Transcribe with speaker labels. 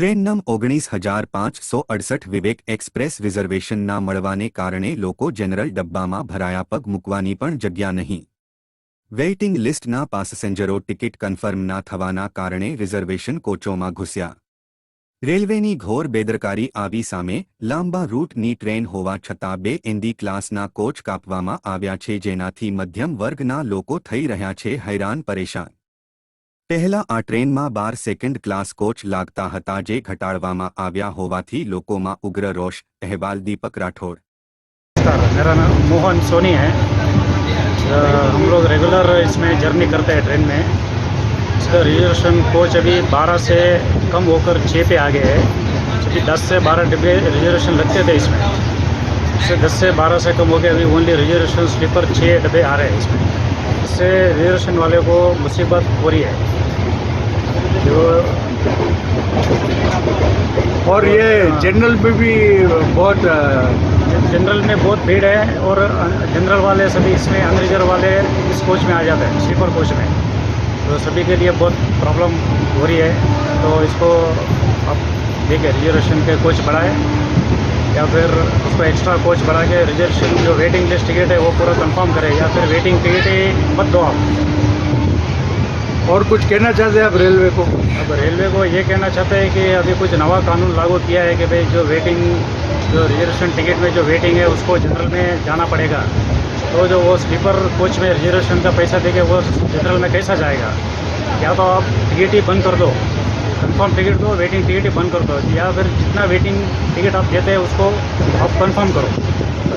Speaker 1: Train નમ ઓગણીસ હજાર પાંચસો અડસઠ વિવેક એક્સપ્રેસ રિઝર્વેશન ના મળવાને કારણે લોકો જનરલ ડબ્બામાં ભરાયા પગ મૂકવાની પણ જગ્યા નહીં. વેઇટિંગ લિસ્ટના પાસેન્જરો ટિકિટ કન્ફર્મ ના થવાના કારણે રિઝર્વેશન કોચોમાં ઘૂસ્યા. રેલવેની ઘોર બેદરકારી આવી સામે લાંબા રૂટની ટ્રેન હોવા છતાં બે એન્ડી ક્લાસના કોચ કાપવામાં આવ્યા છે જેનાથી મધ્યમ વર્ગના લોકો થઈ રહ્યા છે, હેરાન પરેશાન. પહેલા આ ટ્રેનમાં બાર સેકન્ડ ક્લાસ કોચ લાગતા હતા જે ઘટાડવામાં આવ્યા હોવાથી લોકોમાં ઉગ્ર રોષ અહેવાલ દીપક રાઠોડ
Speaker 2: नमस्कार मेरा नाम मोहन सोनी है अ, हम लोग रेगुलर इसमें जर्नी करते हैं ट्रेन में इसका रिजर्वेशन कोच अभी 12 से कम होकर 6 पे आ गए हैं क्योंकि 10 से 12 डिब्बे रिजर्वेशन लगते थे इसमें इससे 10 से 12 से कम हो गए अभी ओनली रिजर्वेशन स्लीपर 6 डब्बे आ रहे हैं इसमें इससे रिजर्वेशन वाले को मुसीबत हो रही है जो
Speaker 3: और ये जनरल में भी बहुत
Speaker 2: जनरल में बहुत भीड़ है और जनरल वाले सभी इसमें अनरिजर्व वाले इस कोच में आ जाते हैं स्लीपर कोच में। तो सभी के लिए बहुत प्रॉब्लम हो रही है। तो इसको अब देखिए रिजर्वेशन के कोच बढ़ाए, या फिर उसको एक्स्ट्रा कोच बढ़ा के रिजर्वेशन जो वेटिंग लिस्ट टिकट है, वो पूरा कंफर्म करे, या फिर वेटिंग टिकट ही मत दो आप।
Speaker 3: और कुछ कहना चाहते हैं आप रेलवे को?
Speaker 2: अब रेलवे को ये कहना चाहते हैं कि अभी कुछ नवा कानून लागू किया है कि भाई जो वेटिंग जो रिजर्वेशन टिकट में जो वेटिंग है, उसको जनरल में जाना पड़ेगा। तो जो वो स्लीपर कोच में रिजर्वेशन का पैसा देके वो जनरल में कैसा जाएगा? या तो आप टिकट ही बंद कर दो। कंफर्म टिकट दो वेटिंग टिकट ही बंद कर दो। या फिर जितना वेटिंग टिकट आप देते हैं, उसको आप कंफर्म करो।